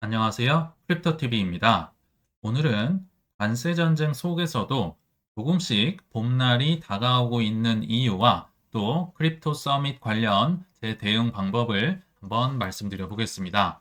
안녕하세요. 크립토TV입니다. 오늘은 관세 전쟁 속에서도 조금씩 봄날이 다가오고 있는 이유와 또 크립토 서밋 관련 제 대응 방법을 한번 말씀드려 보겠습니다.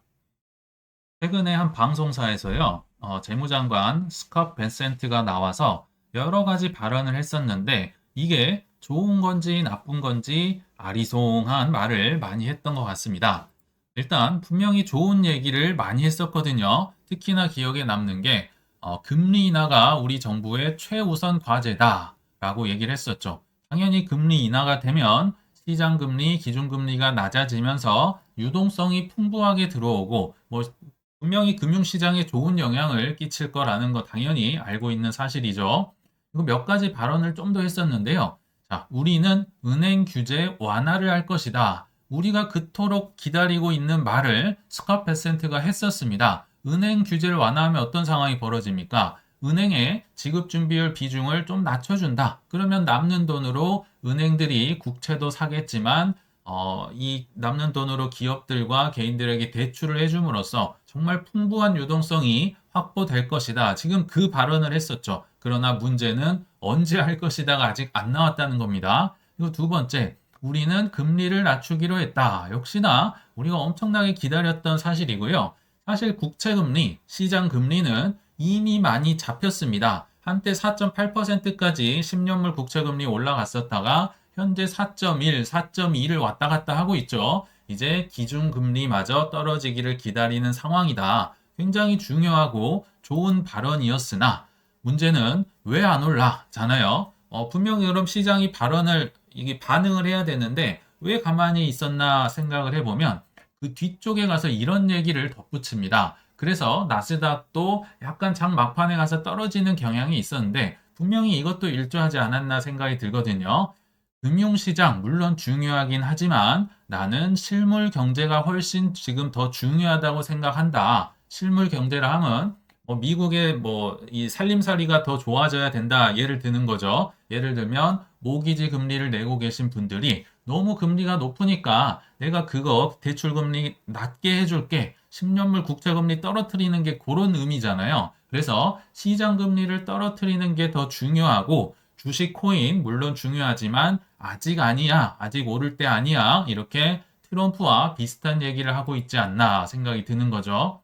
최근에 한 방송사에서요, 어, 재무장관 스캇 벤센트가 나와서 여러 가지 발언을 했었는데 이게 좋은 건지 나쁜 건지 아리송한 말을 많이 했던 것 같습니다. 일단 분명히 좋은 얘기를 많이 했었거든요. 특히나 기억에 남는 게 어, 금리 인하가 우리 정부의 최우선 과제다라고 얘기를 했었죠. 당연히 금리 인하가 되면 시장 금리, 기준 금리가 낮아지면서 유동성이 풍부하게 들어오고 뭐 분명히 금융 시장에 좋은 영향을 끼칠 거라는 거 당연히 알고 있는 사실이죠. 그리고 몇 가지 발언을 좀 더 했었는데요. 자, 우리는 은행 규제 완화를 할 것이다. 우리가 그토록 기다리고 있는 말을 스캇 베센트가 했었습니다. 은행 규제를 완화하면 어떤 상황이 벌어집니까? 은행의 지급 준비율 비중을 좀 낮춰준다. 그러면 남는 돈으로 은행들이 국채도 사겠지만 어, 이 남는 돈으로 기업들과 개인들에게 대출을 해줌으로써 정말 풍부한 유동성이 확보될 것이다. 지금 그 발언을 했었죠. 그러나 문제는 언제 할 것이다가 아직 안 나왔다는 겁니다. 그리고 두 번째, 우리는 금리를 낮추기로 했다. 역시나 우리가 엄청나게 기다렸던 사실이고요. 사실 국채금리, 시장금리는 이미 많이 잡혔습니다. 한때 4.8%까지 10년물 국채금리 올라갔었다가 현재 4.1, 4.2를 왔다 갔다 하고 있죠. 이제 기준금리마저 떨어지기를 기다리는 상황이다. 굉장히 중요하고 좋은 발언이었으나 문제는 왜 안 올라잖아요. 어, 분명히 그럼 시장이 발언을 이게 반응을 해야 되는데 왜 가만히 있었나 생각을 해보면 그 뒤쪽에 가서 이런 얘기를 덧붙입니다. 그래서 나스닥도 약간 장 막판에 가서 떨어지는 경향이 있었는데 분명히 이것도 일조하지 않았나 생각이 들거든요. 금융시장 물론 중요하긴 하지만 나는 실물 경제가 훨씬 지금 더 중요하다고 생각한다. 실물 경제라 함은 뭐 미국의 뭐 이 살림살이가 더 좋아져야 된다 예를 드는 거죠. 예를 들면 모기지 금리를 내고 계신 분들이 너무 금리가 높으니까 내가 그거 대출 금리 낮게 해줄게. 10년물 국채 금리 떨어뜨리는 게 그런 의미잖아요. 그래서 시장 금리를 떨어뜨리는 게 더 중요하고 주식 코인 물론 중요하지만 아직 아니야. 아직 오를 때 아니야. 이렇게 트럼프와 비슷한 얘기를 하고 있지 않나 생각이 드는 거죠.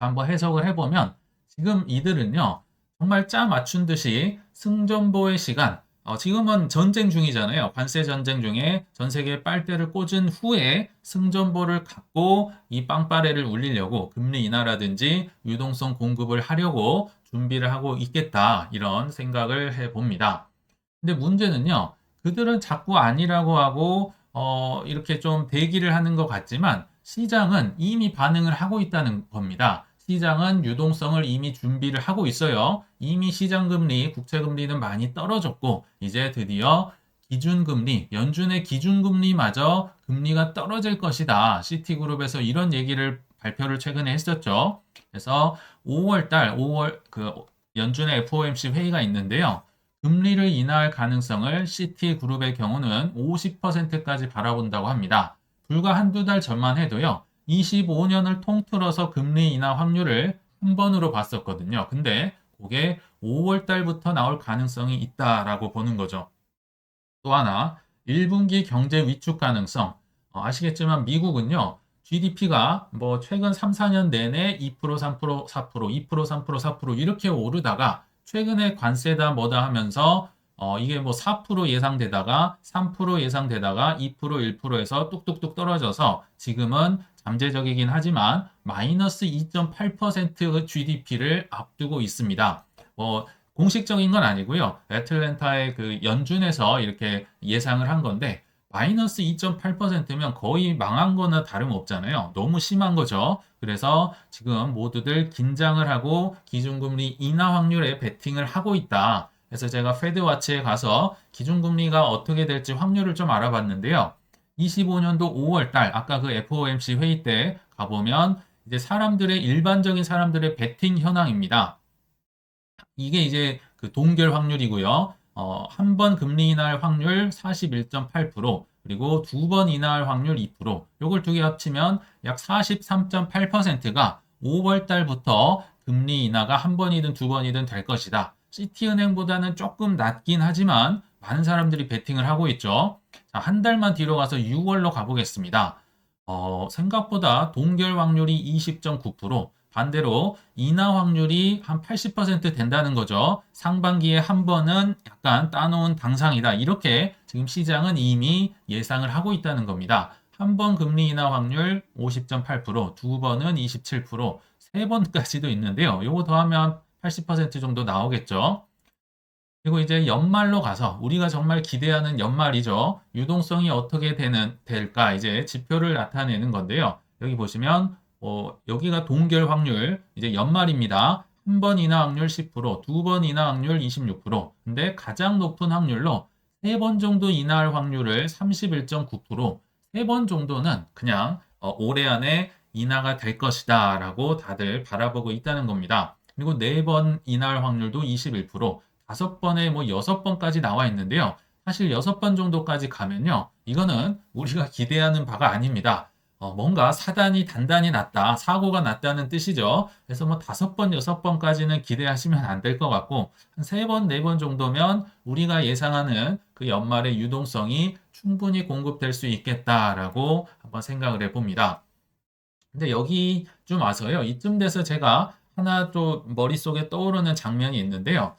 한번 해석을 해보면 지금 이들은요 정말 짜 맞춘 듯이 승전보의 시간 어, 지금은 전쟁 중이잖아요. 관세 전쟁 중에 전 세계에 빨대를 꽂은 후에 승전보를 갖고 이 빵빠레를 울리려고 금리 인하라든지 유동성 공급을 하려고 준비를 하고 있겠다. 이런 생각을 해 봅니다. 근데 문제는요. 그들은 자꾸 아니라고 하고 어, 이렇게 좀 대기를 하는 것 같지만 시장은 이미 반응을 하고 있다는 겁니다. 시장은 유동성을 이미 준비를 하고 있어요. 이미 시장 금리, 국채 금리는 많이 떨어졌고, 이제 드디어 기준금리, 연준의 기준금리마저 금리가 떨어질 것이다. 시티그룹에서 이런 얘기를 발표를 최근에 했었죠. 그래서 5월 달, 5월 그 연준의 FOMC 회의가 있는데요. 금리를 인하할 가능성을 시티그룹의 경우는 50%까지 바라본다고 합니다. 불과 한두 달 전만 해도요. 25년을 통틀어서 금리 인하 확률을 한 번으로 봤었거든요. 근데 그게 5월 달부터 나올 가능성이 있다라고 보는 거죠. 또 하나, 1분기 경제 위축 가능성. 어, 아시겠지만 미국은요. GDP가 뭐 최근 3, 4년 내내 2%, 3%, 4%, 2%, 3%, 4% 이렇게 오르다가 최근에 관세다 뭐다 하면서 어, 이게 뭐 4% 예상되다가 3% 예상되다가 2% 1%에서 뚝뚝뚝 떨어져서 지금은 잠재적이긴 하지만 마이너스 2.8% GDP를 앞두고 있습니다. 뭐 공식적인 건 아니고요. 애틀랜타의 그 연준에서 이렇게 예상을 한 건데 마이너스 2.8%면 거의 망한 거나 다름없잖아요. 너무 심한 거죠. 그래서 지금 모두들 긴장을 하고 기준금리 인하 확률에 베팅을 하고 있다. 그래서 제가 페드와치에 가서 기준금리가 어떻게 될지 확률을 좀 알아봤는데요. 25년도 5월 달, 아까 그 FOMC 회의 때 가보면 이제 사람들의 일반적인 사람들의 베팅 현황입니다. 이게 이제 그 동결 확률이고요. 어, 한 번 금리 인하할 확률 41.8%, 그리고 두 번 인하할 확률 2%. 요걸 두 개 합치면 약 43.8%가 5월 달부터 금리 인하가 한 번이든 두 번이든 될 것이다. 시티은행보다는 조금 낮긴 하지만 많은 사람들이 베팅을 하고 있죠. 자, 한 달만 뒤로 가서 6월로 가보겠습니다. 어, 생각보다 동결 확률이 20.9%, 반대로 인하 확률이 한 80% 된다는 거죠. 상반기에 한 번은 약간 따놓은 당상이다. 이렇게 지금 시장은 이미 예상을 하고 있다는 겁니다. 한 번 금리 인하 확률 50.8%, 두 번은 27%, 세 번까지도 있는데요. 요거 더하면 80% 정도 나오겠죠. 그리고 이제 연말로 가서 우리가 정말 기대하는 연말이죠. 유동성이 어떻게 되는 될까 이제 지표를 나타내는 건데요. 여기 보시면 어, 여기가 동결 확률 이제 연말입니다. 한 번 인하 확률 10%, 두 번 인하 확률 26%. 근데 가장 높은 확률로 세 번 정도 인하할 확률을 31.9%, 세 번 정도는 그냥 어, 올해 안에 인하가 될 것이다 라고 다들 바라보고 있다는 겁니다. 그리고 네 번 인하할 확률도 21%, 다섯 번에 뭐 여섯 번까지 나와 있는데요. 사실 여섯 번 정도까지 가면요. 이거는 우리가 기대하는 바가 아닙니다. 어, 뭔가 사단이 단단히 났다, 사고가 났다는 뜻이죠. 그래서 뭐 다섯 번, 여섯 번까지는 기대하시면 안 될 것 같고, 한 세 번, 네 번 정도면 우리가 예상하는 그 연말의 유동성이 충분히 공급될 수 있겠다라고 한번 생각을 해봅니다. 근데 여기 좀 와서요. 이쯤 돼서 제가 하나 또 머릿속에 떠오르는 장면이 있는데요.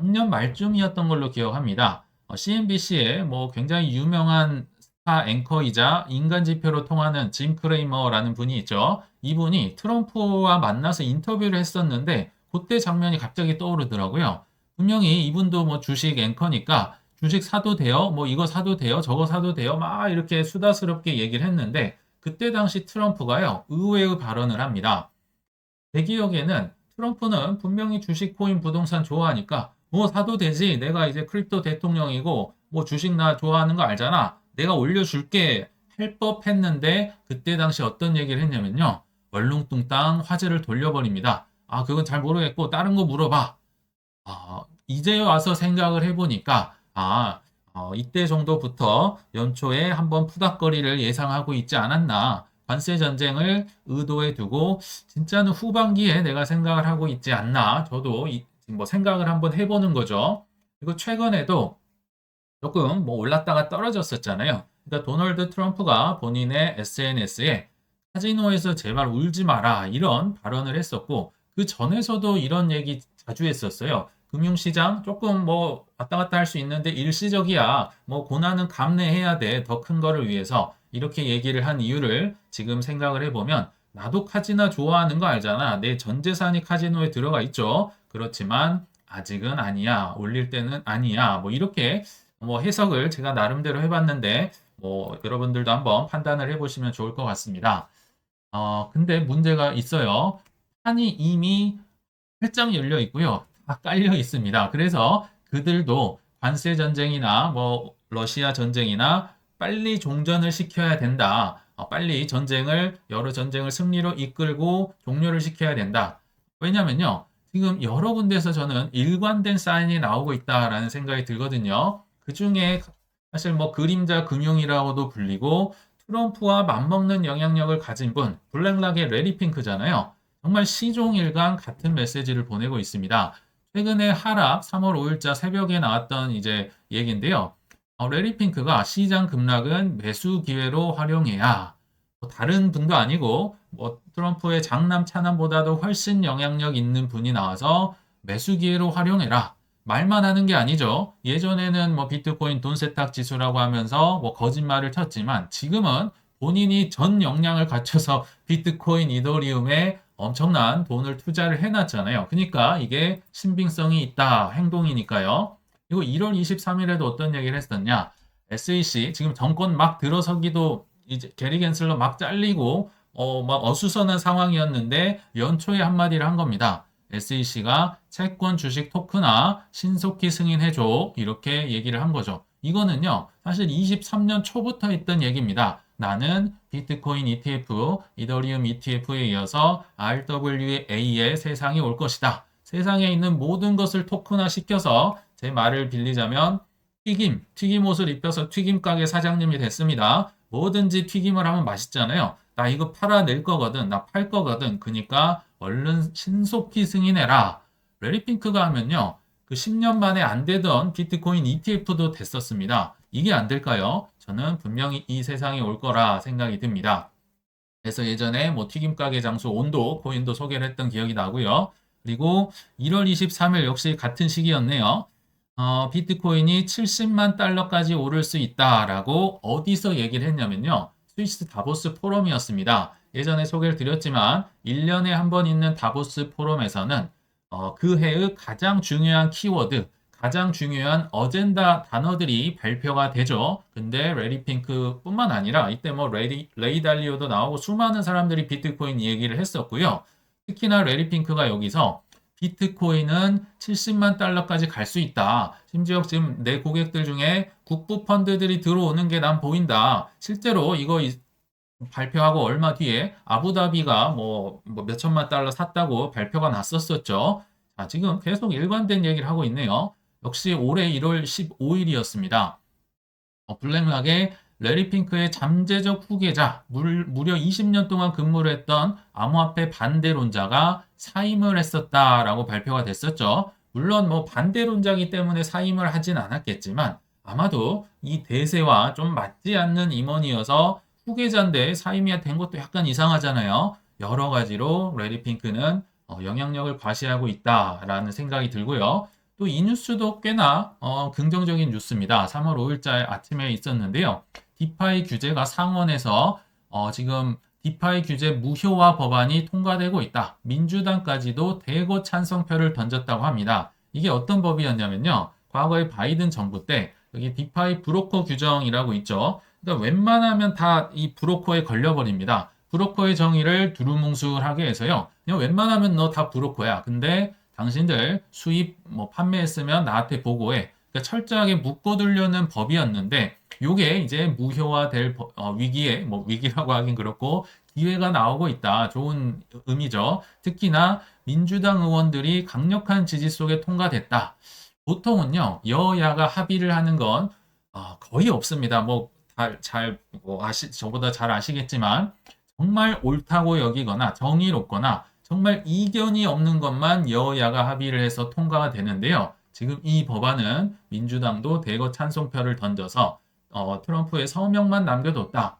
작년 말쯤이었던 걸로 기억합니다. 어, CNBC에 뭐 굉장히 유명한 스타 앵커이자 인간 지표로 통하는 짐 크레이머라는 분이 있죠. 이분이 트럼프와 만나서 인터뷰를 했었는데 그때 장면이 갑자기 떠오르더라고요. 분명히 이분도 뭐 주식 앵커니까 주식 사도 돼요? 뭐 이거 사도 돼요? 저거 사도 돼요? 막 이렇게 수다스럽게 얘기를 했는데 그때 당시 트럼프가요. 의외의 발언을 합니다. 제 기억에는 트럼프는 분명히 주식, 코인, 부동산 좋아하니까 뭐 사도 되지. 내가 이제 크립토 대통령이고 뭐 주식 나 좋아하는 거 알잖아. 내가 올려줄게 할 법했는데 그때 당시 어떤 얘기를 했냐면요. 얼렁뚱땅 화제를 돌려버립니다. 아 그건 잘 모르겠고 다른 거 물어봐. 아 이제 와서 생각을 해보니까 아 어, 이때 정도부터 연초에 한번 푸닥거리를 예상하고 있지 않았나. 관세 전쟁을 의도해 두고 진짜는 후반기에 내가 생각을 하고 있지 않나. 저도 이, 뭐 생각을 한번 해보는 거죠. 그리고 최근에도 조금 뭐 올랐다가 떨어졌었잖아요. 그러니까 도널드 트럼프가 본인의 SNS에 카지노에서 제발 울지 마라 이런 발언을 했었고 그 전에서도 이런 얘기 자주 했었어요. 금융시장 조금 뭐 왔다 갔다 할 수 있는데 일시적이야. 뭐 고난은 감내해야 돼. 더 큰 거를 위해서 이렇게 얘기를 한 이유를 지금 생각을 해보면 나도 카지노 좋아하는 거 알잖아. 내 전 재산이 카지노에 들어가 있죠. 그렇지만 아직은 아니야. 올릴 때는 아니야. 뭐 이렇게 뭐 해석을 제가 나름대로 해봤는데 뭐 여러분들도 한번 판단을 해보시면 좋을 것 같습니다. 어, 근데 문제가 있어요. 판이 이미 활짝 열려 있고요. 다 깔려 있습니다. 그래서 그들도 관세 전쟁이나 뭐 러시아 전쟁이나 빨리 종전을 시켜야 된다. 어, 빨리 전쟁을 여러 전쟁을 승리로 이끌고 종료를 시켜야 된다. 왜냐면요. 지금 여러 군데에서 저는 일관된 사인이 나오고 있다라는 생각이 들거든요. 그 중에 사실 뭐 그림자 금융이라고도 불리고 트럼프와 맞먹는 영향력을 가진 분, 블랙락의 레리 핑크잖아요. 정말 시종일관 같은 메시지를 보내고 있습니다. 최근에 하락 3월 5일자 새벽에 나왔던 이제 얘기인데요. 어, 레리 핑크가 시장 급락은 매수 기회로 활용해야 뭐 다른 분도 아니고 뭐 트럼프의 장남 차남보다도 훨씬 영향력 있는 분이 나와서 매수 기회로 활용해라. 말만 하는 게 아니죠. 예전에는 뭐 비트코인 돈 세탁 지수라고 하면서 뭐 거짓말을 쳤지만 지금은 본인이 전 역량을 갖춰서 비트코인 이더리움에 엄청난 돈을 투자를 해놨잖아요. 그러니까 이게 신빙성이 있다 행동이니까요. 그리고 1월 23일에도 어떤 얘기를 했었냐? SEC 지금 정권 막 들어서기도 이제 게리 겐슬러 막 잘리고 어 막 어수선한 상황이었는데 연초에 한마디를 한 겁니다. SEC가 채권 주식 토크나 신속히 승인해줘 이렇게 얘기를 한 거죠. 이거는요 사실 23년 초부터 했던 얘기입니다. 나는 비트코인 ETF, 이더리움 ETF에 이어서 RWA의 세상이 올 것이다. 세상에 있는 모든 것을 토큰화 시켜서 제 말을 빌리자면 튀김, 튀김옷을 입혀서 튀김 가게 사장님이 됐습니다. 뭐든지 튀김을 하면 맛있잖아요. 나 이거 팔아낼 거거든. 나 팔 거거든. 그니까 얼른 신속히 승인해라. 레리핑크가 하면요. 그 10년 만에 안 되던 비트코인 ETF도 됐었습니다. 이게 안 될까요? 저는 분명히 이 세상에 올 거라 생각이 듭니다. 그래서 예전에 뭐 튀김 가게 장수 온도 코인도 소개를 했던 기억이 나고요. 그리고 1월 23일 역시 같은 시기였네요. 어, 비트코인이 70만 달러까지 오를 수 있다라고 어디서 얘기를 했냐면요. 스위스 다보스 포럼이었습니다. 예전에 소개를 드렸지만 1년에 한 번 있는 다보스 포럼에서는 어, 그 해의 가장 중요한 키워드, 가장 중요한 어젠다 단어들이 발표가 되죠. 근데 레리 핑크 뿐만 아니라 이때 뭐 레리, 레이 달리오도 나오고 수많은 사람들이 비트코인 얘기를 했었고요. 특히나 레리 핑크가 여기서 비트코인은 70만 달러까지 갈 수 있다. 심지어 지금 내 고객들 중에 국부 펀드들이 들어오는 게 난 보인다. 실제로 이거 이- 발표하고 얼마 뒤에 아부다비가 뭐, 뭐 몇천만 달러 샀다고 발표가 났었었죠. 자, 지금 계속 일관된 얘기를 하고 있네요. 역시 올해 1월 15일이었습니다. 어, 블랙락의 레리 핑크의 잠재적 후계자, 물, 무려 20년 동안 근무를 했던 암호화폐 반대론자가 사임을 했었다라고 발표가 됐었죠. 물론 뭐 반대론자기 때문에 사임을 하진 않았겠지만 아마도 이 대세와 좀 맞지 않는 임원이어서 후계자인데 사임이 된 것도 약간 이상하잖아요. 여러 가지로 레리 핑크는 어, 영향력을 과시하고 있다라는 생각이 들고요. 또 이 뉴스도 꽤나 어, 긍정적인 뉴스입니다. 3월 5일자 아침에 있었는데요. 디파이 규제가 상원에서 어, 지금 디파이 규제 무효화 법안이 통과되고 있다. 민주당까지도 대거 찬성표를 던졌다고 합니다. 이게 어떤 법이었냐면요. 과거에 바이든 정부 때 여기 디파이 브로커 규정이라고 있죠. 그러니까 웬만하면 다 이 브로커에 걸려버립니다. 브로커의 정의를 두루뭉술하게 해서요. 그냥 웬만하면 너 다 브로커야. 근데 당신들 수입 뭐 판매했으면 나한테 보고해. 그러니까 철저하게 묶어두려는 법이었는데 요게 이제 무효화될 법- 어, 위기에 뭐 위기라고 하긴 그렇고 기회가 나오고 있다. 좋은 의미죠. 특히나 민주당 의원들이 강력한 지지 속에 통과됐다. 보통은요 여야가 합의를 하는 건 어, 거의 없습니다. 뭐잘 뭐 아시 저보다 잘 아시겠지만 정말 옳다고 여기거나 정의롭거나 정말 이견이 없는 것만 여야가 합의를 해서 통과가 되는데요. 지금 이 법안은 민주당도 대거 찬성표를 던져서 어, 트럼프의 서명만 남겨뒀다.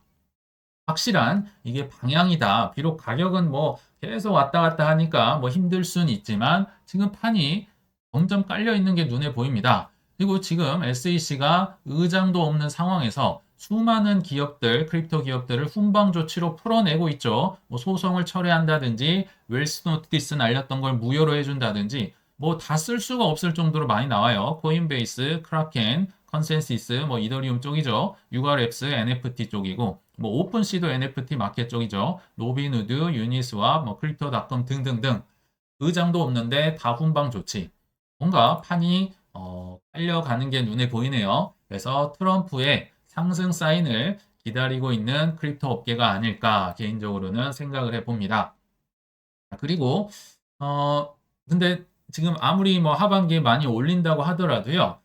확실한 이게 방향이다. 비록 가격은 뭐 계속 왔다 갔다 하니까 뭐 힘들 수는 있지만 지금 판이 점점 깔려 있는 게 눈에 보입니다. 그리고 지금 SEC가 의장도 없는 상황에서 수많은 기업들, 크립토 기업들을 훈방 조치로 풀어내고 있죠. 뭐 소송을 철회한다든지 웰스 노티스 날렸던 걸 무효로 해준다든지 뭐 다 쓸 수가 없을 정도로 많이 나와요. 코인베이스, 크라켄, 컨센시스, 뭐 이더리움 쪽이죠. URX, NFT 쪽이고 뭐 오픈시도 NFT 마켓 쪽이죠. 로빈우드, 유니스와 뭐 크립토닷컴 등등등 의장도 없는데 다 훈방 조치. 뭔가 판이 어, 깔려가는 게 눈에 보이네요. 그래서 트럼프의 상승 사인을 기다리고 있는 크립토 업계가 아닐까 개인적으로는 생각을 해봅니다. 그리고 어 근데 지금 아무리 뭐 하반기에 많이 올린다고 하더라도요.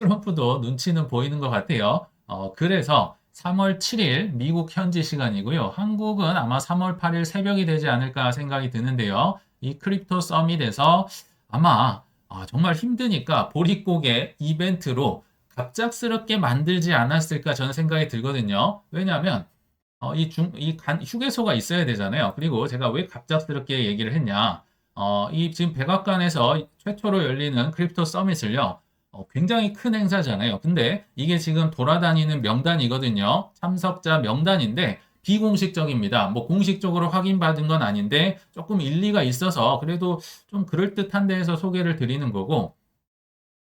트럼프도 눈치는 보이는 것 같아요. 어, 그래서 3월 7일 미국 현지 시간이고요. 한국은 아마 3월 8일 새벽이 되지 않을까 생각이 드는데요. 이 크립토 서밋에서 아마 아, 정말 힘드니까 보릿고개 이벤트로 갑작스럽게 만들지 않았을까 저는 생각이 들거든요. 왜냐하면 어, 이 중, 이 간, 휴게소가 있어야 되잖아요. 그리고 제가 왜 갑작스럽게 얘기를 했냐. 어, 이 지금 백악관에서 최초로 열리는 크립토 서밋을요. 어, 굉장히 큰 행사잖아요. 근데 이게 지금 돌아다니는 명단이거든요. 참석자 명단인데 비공식적입니다. 뭐 공식적으로 확인받은 건 아닌데 조금 일리가 있어서 그래도 좀 그럴듯한 데에서 소개를 드리는 거고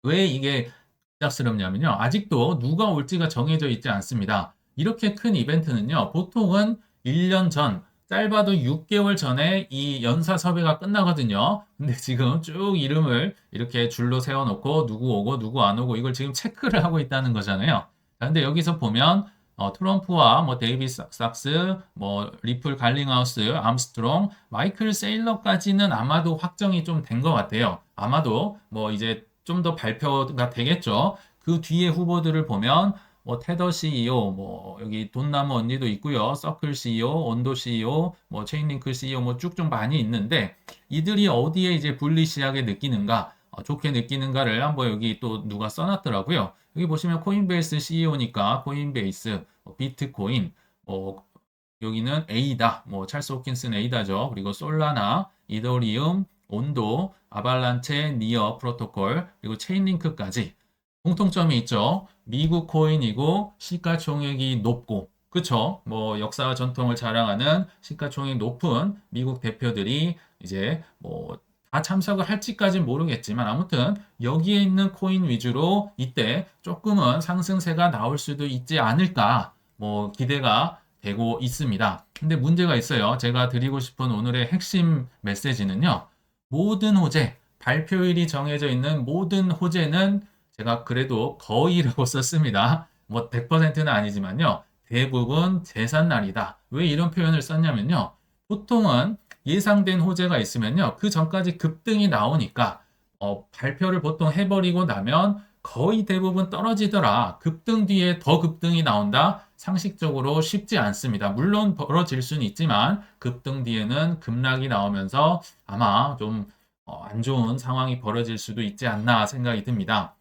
왜 이게 갑작스럽냐면요. 아직도 누가 올지가 정해져 있지 않습니다. 이렇게 큰 이벤트는요. 보통은 1년 전, 짧아도 6개월 전에 이 연사 섭외가 끝나거든요. 근데 지금 쭉 이름을 이렇게 줄로 세워놓고 누구 오고 누구 안 오고 이걸 지금 체크를 하고 있다는 거잖아요. 자, 근데 여기서 보면 어, 트럼프와 뭐 데이비 삭스, 뭐 리플 갈링하우스, 암스트롱, 마이클 세일러까지는 아마도 확정이 좀 된 것 같아요. 아마도 뭐 이제 좀 더 발표가 되겠죠. 그 뒤에 후보들을 보면 뭐 테더 CEO, 뭐 여기 돈나무 언니도 있고요. 서클 CEO, 온도 CEO, 뭐 체인링크 CEO 뭐 쭉 좀 많이 있는데 이들이 어디에 이제 불리시하게 느끼는가, 어, 좋게 느끼는가를 한번 여기 또 누가 써놨더라고요. 여기 보시면 코인베이스 CEO니까 코인베이스, 뭐 비트코인, 뭐 여기는 에이다, 뭐 찰스 호킨스는 에이다죠. 그리고 솔라나, 이더리움, 온도, 아발란체, 니어 프로토콜, 그리고 체인링크까지 공통점이 있죠. 미국 코인이고 시가총액이 높고 그쵸? 뭐 역사와 전통을 자랑하는 시가총액 높은 미국 대표들이 이제 뭐 다 참석을 할지까진 모르겠지만 아무튼 여기에 있는 코인 위주로 이때 조금은 상승세가 나올 수도 있지 않을까 뭐 기대가 되고 있습니다. 근데 문제가 있어요. 제가 드리고 싶은 오늘의 핵심 메시지는요. 모든 호재, 발표일이 정해져 있는 모든 호재는 제가 그래도 거의라고 썼습니다. 뭐 100%는 아니지만요. 대부분 제삿날이다. 왜 이런 표현을 썼냐면요. 보통은 예상된 호재가 있으면요. 그 전까지 급등이 나오니까 어, 발표를 보통 해버리고 나면 거의 대부분 떨어지더라. 급등 뒤에 더 급등이 나온다. 상식적으로 쉽지 않습니다. 물론 벌어질 수는 있지만 급등 뒤에는 급락이 나오면서 아마 좀 어, 안 좋은 상황이 벌어질 수도 있지 않나 생각이 듭니다.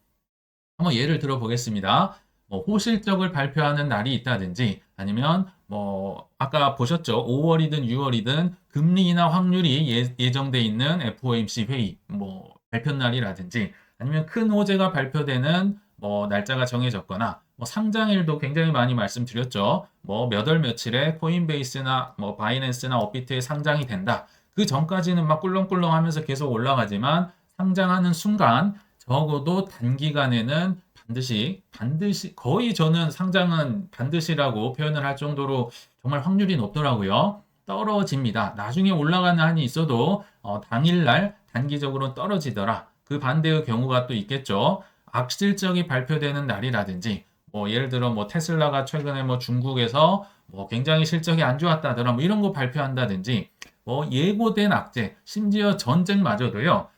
한번 예를 들어 보겠습니다. 뭐 호실적을 발표하는 날이 있다든지 아니면 뭐 아까 보셨죠? 5월이든 6월이든 금리 인하 확률이 예, 예정돼 있는 FOMC 회의 뭐 발표 날이라든지 아니면 큰 호재가 발표되는 뭐 날짜가 정해졌거나 뭐 상장일도 굉장히 많이 말씀드렸죠. 뭐 몇 월 며칠에 코인베이스나 뭐 바이낸스나 업비트에 상장이 된다. 그 전까지는 막 꿀렁꿀렁 하면서 계속 올라가지만 상장하는 순간 적어도 단기간에는 반드시 반드시 거의 저는 상장은 반드시라고 표현을 할 정도로 정말 확률이 높더라고요. 떨어집니다. 나중에 올라가는 한이 있어도 어, 당일날 단기적으로 떨어지더라. 그 반대의 경우가 또 있겠죠. 악실적이 발표되는 날이라든지 뭐 예를 들어 뭐 테슬라가 최근에 뭐 중국에서 뭐 굉장히 실적이 안 좋았다더라 뭐 이런 거 발표한다든지 뭐 예고된 악재 심지어 전쟁마저도요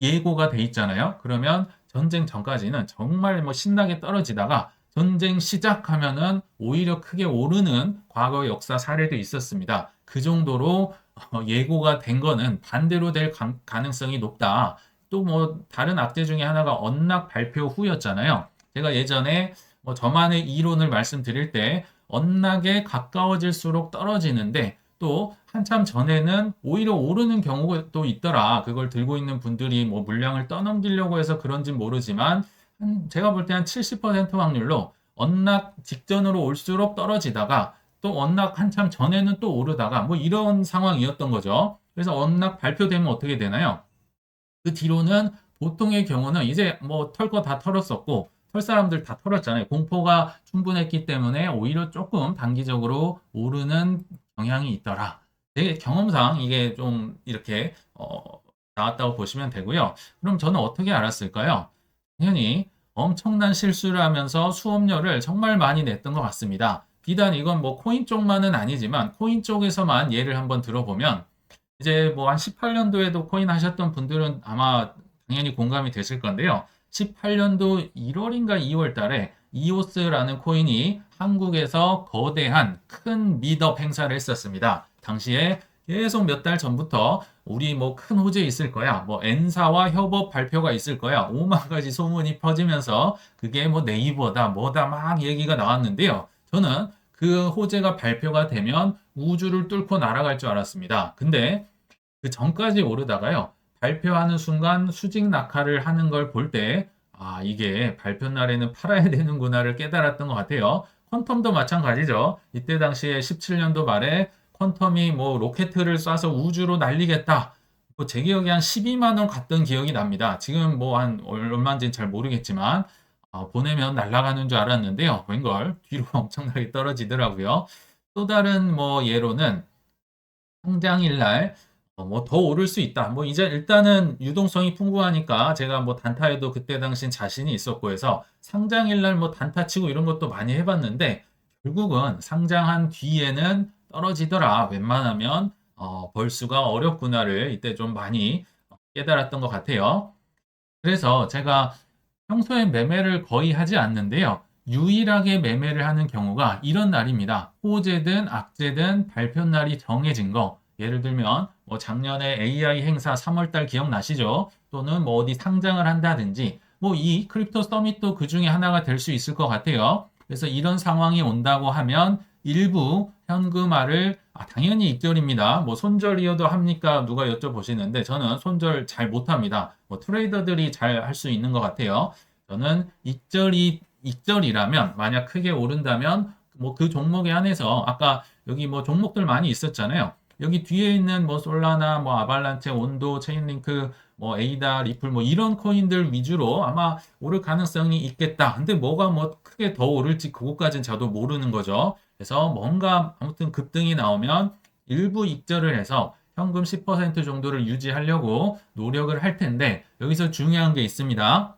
예고가 돼 있잖아요. 그러면 전쟁 전까지는 정말 뭐 신나게 떨어지다가 전쟁 시작하면은 오히려 크게 오르는 과거 역사 사례도 있었습니다. 그 정도로 어, 예고가 된 거는 반대로 될 가, 가능성이 높다. 또 뭐 다른 악재 중에 하나가 언락 발표 후였잖아요. 제가 예전에 뭐 저만의 이론을 말씀드릴 때 언락에 가까워질수록 떨어지는데 또 한참 전에는 오히려 오르는 경우가 또 있더라. 그걸 들고 있는 분들이 뭐 물량을 떠넘기려고 해서 그런지 모르지만 한 제가 볼 때 한 70% 확률로 언락 직전으로 올수록 떨어지다가 또 언락 한참 전에는 또 오르다가 뭐 이런 상황이었던 거죠. 그래서 언락 발표되면 어떻게 되나요? 그 뒤로는 보통의 경우는 이제 뭐 털 거 다 털었었고 털 사람들 다 털었잖아요. 공포가 충분했기 때문에 오히려 조금 단기적으로 오르는 경향이 있더라. 되게 경험상 이게 좀 이렇게 어, 나왔다고 보시면 되고요. 그럼 저는 어떻게 알았을까요? 당연히 엄청난 실수를 하면서 수업료를 정말 많이 냈던 것 같습니다. 비단 이건 뭐 코인 쪽만은 아니지만 코인 쪽에서만 예를 한번 들어보면 이제 뭐 한 18년도에도 코인 하셨던 분들은 아마 당연히 공감이 되실 건데요. 18년도 1월인가 2월 달에 이오스라는 코인이 한국에서 거대한 큰 미덕 행사를 했었습니다. 당시에 계속 몇 달 전부터 우리 뭐 큰 호재 있을 거야. 뭐 N사와 협업 발표가 있을 거야. 5만 가지 소문이 퍼지면서 그게 뭐 네이버다 뭐다 막 얘기가 나왔는데요. 저는 그 호재가 발표가 되면 우주를 뚫고 날아갈 줄 알았습니다. 근데 그 전까지 오르다가요. 발표하는 순간 수직 낙하를 하는 걸 볼 때, 아, 이게 발표 날에는 팔아야 되는구나를 깨달았던 것 같아요. 퀀텀도 마찬가지죠. 이때 당시에 17년도 말에 퀀텀이 뭐 로켓을 쏴서 우주로 날리겠다. 뭐 제 기억에 한 12만 원 갔던 기억이 납니다. 지금 뭐 한 얼마인지는 잘 모르겠지만 어, 보내면 날아가는 줄 알았는데요. 웬걸 뒤로 엄청나게 떨어지더라고요. 또 다른 뭐 예로는 상장일 날 어, 뭐 더 오를 수 있다. 뭐 이제 일단은 유동성이 풍부하니까 제가 뭐 단타에도 그때 당신 자신이 있었고 해서 상장일 날 뭐 단타 치고 이런 것도 많이 해봤는데 결국은 상장한 뒤에는 떨어지더라. 웬만하면 어, 벌수가 어렵구나를 이때 좀 많이 깨달았던 것 같아요. 그래서 제가 평소에 매매를 거의 하지 않는데요. 유일하게 매매를 하는 경우가 이런 날입니다. 호재든 악재든 발표 날이 정해진 거. 예를 들면 뭐 작년에 AI 행사 3월달 기억나시죠? 또는 뭐 어디 상장을 한다든지 뭐 이 크립토 서밋도 그 중에 하나가 될 수 있을 것 같아요. 그래서 이런 상황이 온다고 하면 일부 현금화를 아, 당연히 익절입니다. 뭐 손절이어도 합니까? 누가 여쭤보시는데 저는 손절 잘 못합니다. 뭐 트레이더들이 잘 할 수 있는 것 같아요. 저는 익절이 익절이라면 만약 크게 오른다면 뭐 그 종목에 한해서 아까 여기 뭐 종목들 많이 있었잖아요. 여기 뒤에 있는 뭐 솔라나 뭐 아발란체 온도 체인링크 뭐 에이다 리플 뭐 이런 코인들 위주로 아마 오를 가능성이 있겠다. 근데 뭐가 뭐 크게 더 오를지 그것까지는 저도 모르는 거죠. 그래서 뭔가 아무튼 급등이 나오면 일부 익절을 해서 현금 10% 정도를 유지하려고 노력을 할 텐데 여기서 중요한 게 있습니다.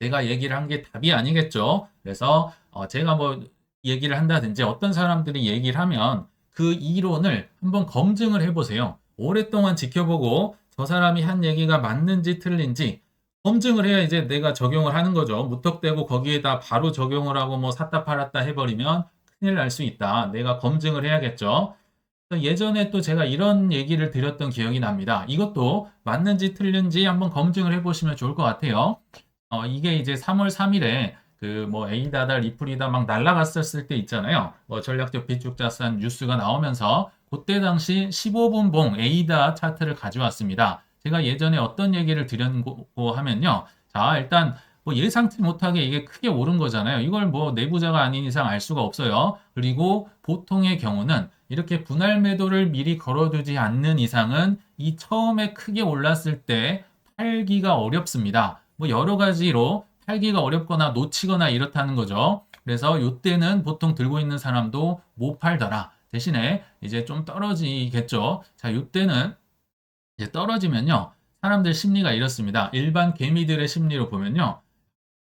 제가 얘기를 한 게 답이 아니겠죠. 그래서 어 제가 뭐 얘기를 한다든지 어떤 사람들이 얘기를 하면 그 이론을 한번 검증을 해보세요. 오랫동안 지켜보고 저 사람이 한 얘기가 맞는지 틀린지 검증을 해야 이제 내가 적용을 하는 거죠. 무턱대고 거기에다 바로 적용을 하고 뭐 샀다 팔았다 해버리면 큰일 날 수 있다. 내가 검증을 해야겠죠. 예전에 또 제가 이런 얘기를 드렸던 기억이 납니다. 이것도 맞는지 틀린지 한번 검증을 해보시면 좋을 것 같아요. 어, 이게 이제 3월 3일에 그뭐 에이다다 리플이다 막 날라갔었을 때 있잖아요. 뭐 전략적 비축 자산 뉴스가 나오면서 그때 당시 15분 봉 에이다 차트를 가져왔습니다. 제가 예전에 어떤 얘기를 드렸고 하면요. 자, 일단 뭐 예상치 못하게 이게 크게 오른 거잖아요. 이걸 뭐 내부자가 아닌 이상 알 수가 없어요. 그리고 보통의 경우는 이렇게 분할 매도를 미리 걸어두지 않는 이상은 이 처음에 크게 올랐을 때 팔기가 어렵습니다. 뭐 여러 가지로 팔기가 어렵거나 놓치거나 이렇다는 거죠. 그래서 이때는 보통 들고 있는 사람도 못 팔더라. 대신에 이제 좀 떨어지겠죠. 자, 이때는 이제 떨어지면요. 사람들 심리가 이렇습니다. 일반 개미들의 심리로 보면요.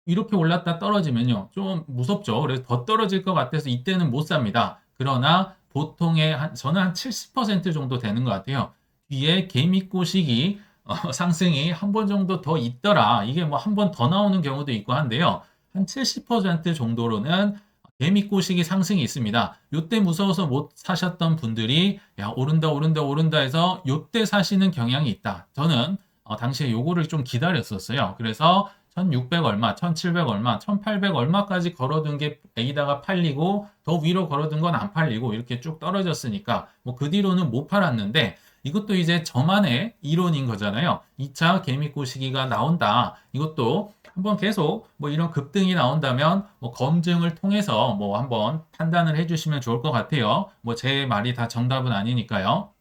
이렇게 올랐다 떨어지면요. 좀 무섭죠. 그래서 더 떨어질 것 같아서 이때는 못 삽니다. 그러나 보통의 한, 저는 한 70% 정도 되는 것 같아요. 뒤에 개미꼬식이 어, 상승이 한 번 정도 더 있더라. 이게 뭐 한 번 더 나오는 경우도 있고 한데요. 한 70% 정도로는 개미꼬식이 상승이 있습니다. 요때 무서워서 못 사셨던 분들이 야 오른다 오른다 오른다 해서 요때 사시는 경향이 있다. 저는 어, 당시에 요거를 좀 기다렸었어요. 그래서 1600 얼마, 1700 얼마, 1800 얼마까지 걸어둔 게 에이다가 팔리고 더 위로 걸어둔 건 안 팔리고 이렇게 쭉 떨어졌으니까 뭐 그 뒤로는 못 팔았는데 이것도 이제 저만의 이론인 거잖아요. 2차 개미꼬 시기가 나온다. 이것도 한번 계속 뭐 이런 급등이 나온다면 뭐 검증을 통해서 뭐 한번 판단을 해주시면 좋을 것 같아요. 뭐 제 말이 다 정답은 아니니까요.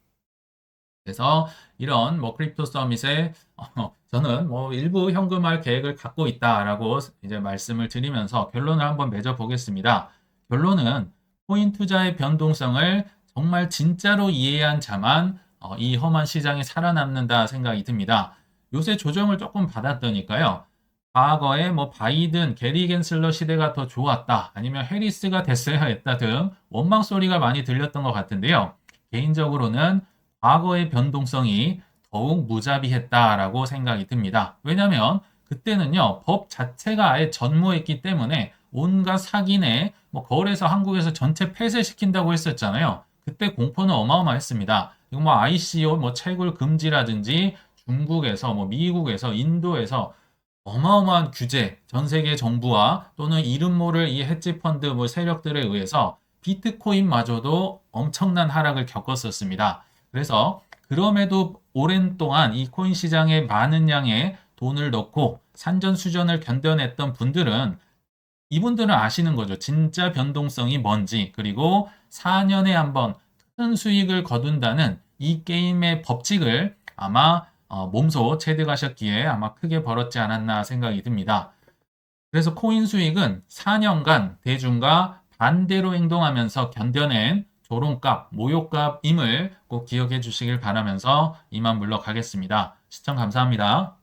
그래서 이런 뭐 크립토 서밋에 어, 저는 뭐 일부 현금할 계획을 갖고 있다라고 이제 말씀을 드리면서 결론을 한번 맺어 보겠습니다. 결론은 코인 투자의 변동성을 정말 진짜로 이해한 자만 어, 이 험한 시장에 살아남는다 생각이 듭니다. 요새 조정을 조금 받았더니까요. 과거에 뭐 바이든, 게리 겐슬러 시대가 더 좋았다, 아니면 해리스가 됐어야 했다 등 원망 소리가 많이 들렸던 것 같은데요. 개인적으로는 과거의 변동성이 더욱 무자비했다라고 생각이 듭니다. 왜냐하면 그때는요 법 자체가 아예 전무했기 때문에 온갖 사기네 뭐 거래소 한국에서 전체 폐쇄시킨다고 했었잖아요. 그때 공포는 어마어마했습니다. 이거 뭐 ICO 뭐 채굴 금지라든지 중국에서 뭐 미국에서 인도에서 어마어마한 규제, 전 세계 정부와 또는 이름 모를 이 헤지 펀드 뭐 세력들에 의해서 비트코인마저도 엄청난 하락을 겪었었습니다. 그래서 그럼에도 오랜 동안 이 코인 시장에 많은 양의 돈을 넣고 산전수전을 견뎌냈던 분들은 이분들은 아시는 거죠. 진짜 변동성이 뭔지 그리고 4년에 한번 큰 수익을 거둔다는 이 게임의 법칙을 아마 어, 몸소 체득하셨기에 아마 크게 벌었지 않았나 생각이 듭니다. 그래서 코인 수익은 4년간 대중과 반대로 행동하면서 견뎌낸 조롱값, 모욕값임을 꼭 기억해 주시길 바라면서 이만 물러가겠습니다. 시청 감사합니다.